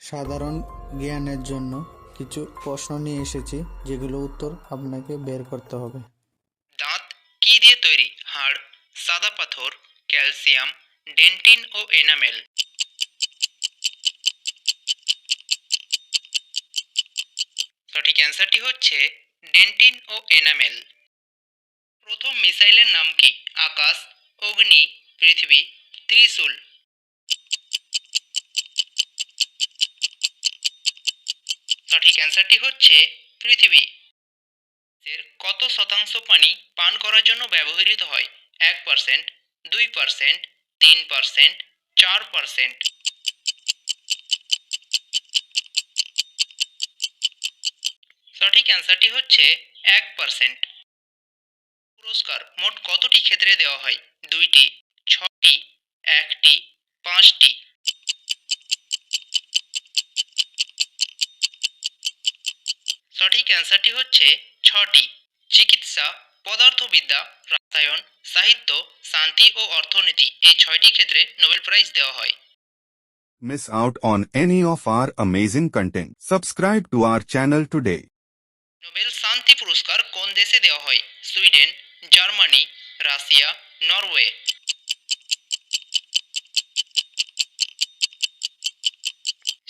সাধারণ জ্ঞানের জন্য কিছু প্রশ্ন নিয়ে এসেছি, যেগুলো উত্তর আপনাকে বের করতে হবে। দাঁত কি দিয়ে তৈরি? হাড়, সাদা পাথর, ক্যালসিয়াম, ডেন্টিন ও এনামেল। সঠিক অ্যান্সারটি হচ্ছে ডেন্টিন ও এনামেল। প্রথম মিসাইলের নাম কি? আকাশ, অগ্নি, পৃথিবী, ত্রিশূল। সঠিক অ্যান্সারটি হচ্ছে পৃথিবী। এর কত শতাংশ পানি পান করার জন্য ব্যবহৃত হয়? এক পার্সেন্ট দুই পার্সেন্ট তিন পার্সেন্ট চার পার্সেন্ট সঠিক অ্যান্সারটি হচ্ছে এক পার্সেন্ট পুরস্কার মোট কতটি ক্ষেত্রে দেওয়া হয়? দুইটি ছটি একটি, পাঁচটি। সঠিক অ্যান্সারটি হচ্ছে ছটি চিকিৎসা পদার্থবিদ্যা রসায়ন সাহিত্য শান্তি ও অর্থনীতি এই ছয়টি ক্ষেত্রে নোবেল প্রাইজ দেওয়া হয় Miss out on any of our amazing content. Subscribe to our channel today. Nobel শান্তি পুরস্কার কোন দেশে দেওয়া হয় সুইডেন জার্মানি রাশিয়া নরওয়ে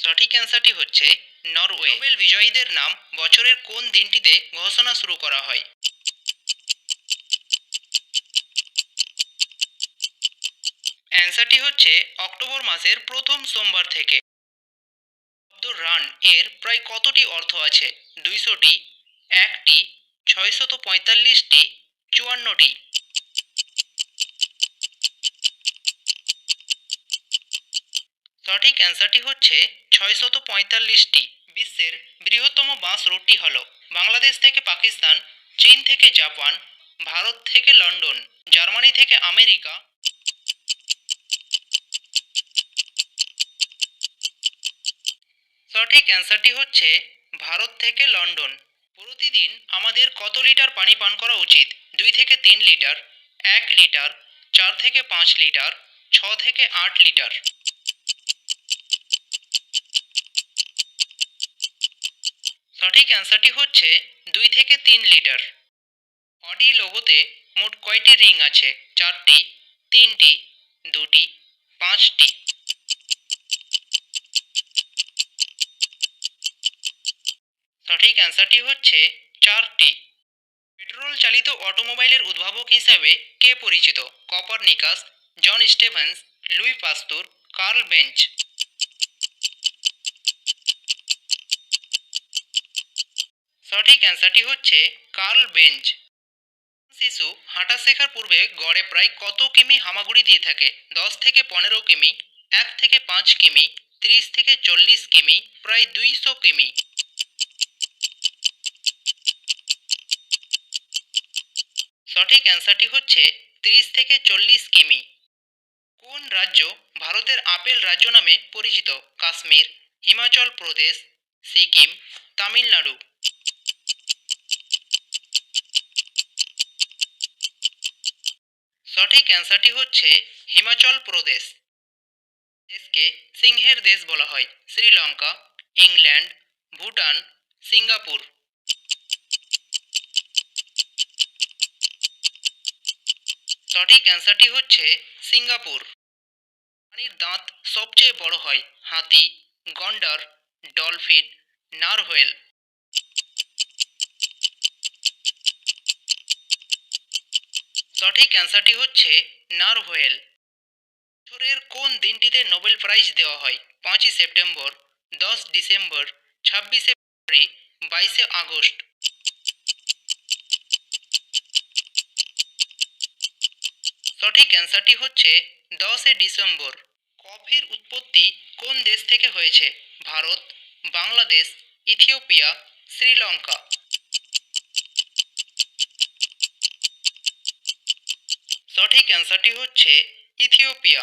সঠিক অ্যান্সারটি হচ্ছে নরওয়ে। নোবেল বিজয়ীদের নাম বছরের কোন দিনটিতে ঘোষণা শুরু করা হয়? অ্যান্সারটি হচ্ছে অক্টোবর মাসের প্রথম সোমবার থেকে। শব্দ রান এর প্রায় কতটি অর্থ আছে? দুইশোটি, একটি, ছয়শত পঁয়তাল্লিশটি, চুয়ান্নটি। সঠিক অ্যান্সারটি হচ্ছে ছয়শত পঁয়তাল্লিশটি। বিশ্বের বৃহত্তম বাঁশ রুটটি হল বাংলাদেশ থেকে পাকিস্তান, চীন থেকে জাপান, ভারত থেকে লন্ডন, জার্মানি থেকে আমেরিকা সঠিক অ্যান্সারটি হচ্ছে ভারত থেকে লন্ডন। প্রতিদিন আমাদের কত লিটার পানি পান করা উচিত? দুই থেকে তিন লিটার, এক লিটার, চার থেকে পাঁচ লিটার, ছ থেকে আট লিটার। সঠিক অ্যান্সারটি হচ্ছে দুই থেকে তিন লিটার অডি লোগোতে মোট কয়টি রিং আছে? চারটি, তিনটি, দুটি, পাঁচটি। সঠিক অ্যান্সারটি হচ্ছে চারটি। পেট্রোল চালিত অটোমোবাইলের উদ্ভাবক হিসাবে কে পরিচিত? Copernicus, John Stevens Louis Pasteur, Karl Benz. সঠিক অ্যান্সারটি হচ্ছে কার্ল বেঞ্চ শিশু হাঁটা শেখার পূর্বে গড়ে প্রায় কত কিমি হামাগুড়ি দিয়ে থাকে? দশ থেকে পনেরো কিমি, এক থেকে পাঁচ কিমি, ত্রিশ থেকে চল্লিশ কিমি, প্রায় দুইশো কিমি। সঠিক অ্যান্সারটি হচ্ছে তিরিশ থেকে চল্লিশ কিমি। কোন রাজ্য ভারতের আপেল রাজ্য নামে পরিচিত? কাশ্মীর, হিমাচল প্রদেশ, সিকিম, তামিলনাড়ু। সঠিক অ্যান্সারটি হচ্ছে হিমাচল প্রদেশ। দেশকে সিংহের দেশ বলা হয়। Sri Lanka, England, Bhutan, Singapore. সঠিক অ্যান্সারটি হচ্ছে সিঙ্গাপুর। প্রাণীর দাঁত সবচেয়ে বড় হয় হাতি, গন্ডার, ডলফিন, নারহোয়েল। সঠিক অ্যান্সারটি হচ্ছে নারহোয়েল বছরের কোন দিনটিতে নোবেল প্রাইজ দেওয়া হয়? পাঁচই সেপ্টেম্বর, দশ ডিসেম্বর, ছাব্বিশে ফেব্রুয়ারি, বাইশে আগস্ট। সঠিক অ্যান্সারটি হচ্ছে দশই ডিসেম্বর। কফির উৎপত্তি কোন দেশ থেকে হয়েছে? ভারত, বাংলাদেশ, ইথিওপিয়া, শ্রীলঙ্কা। সঠিক অ্যান্সারটি হচ্ছে ইথিওপিয়া।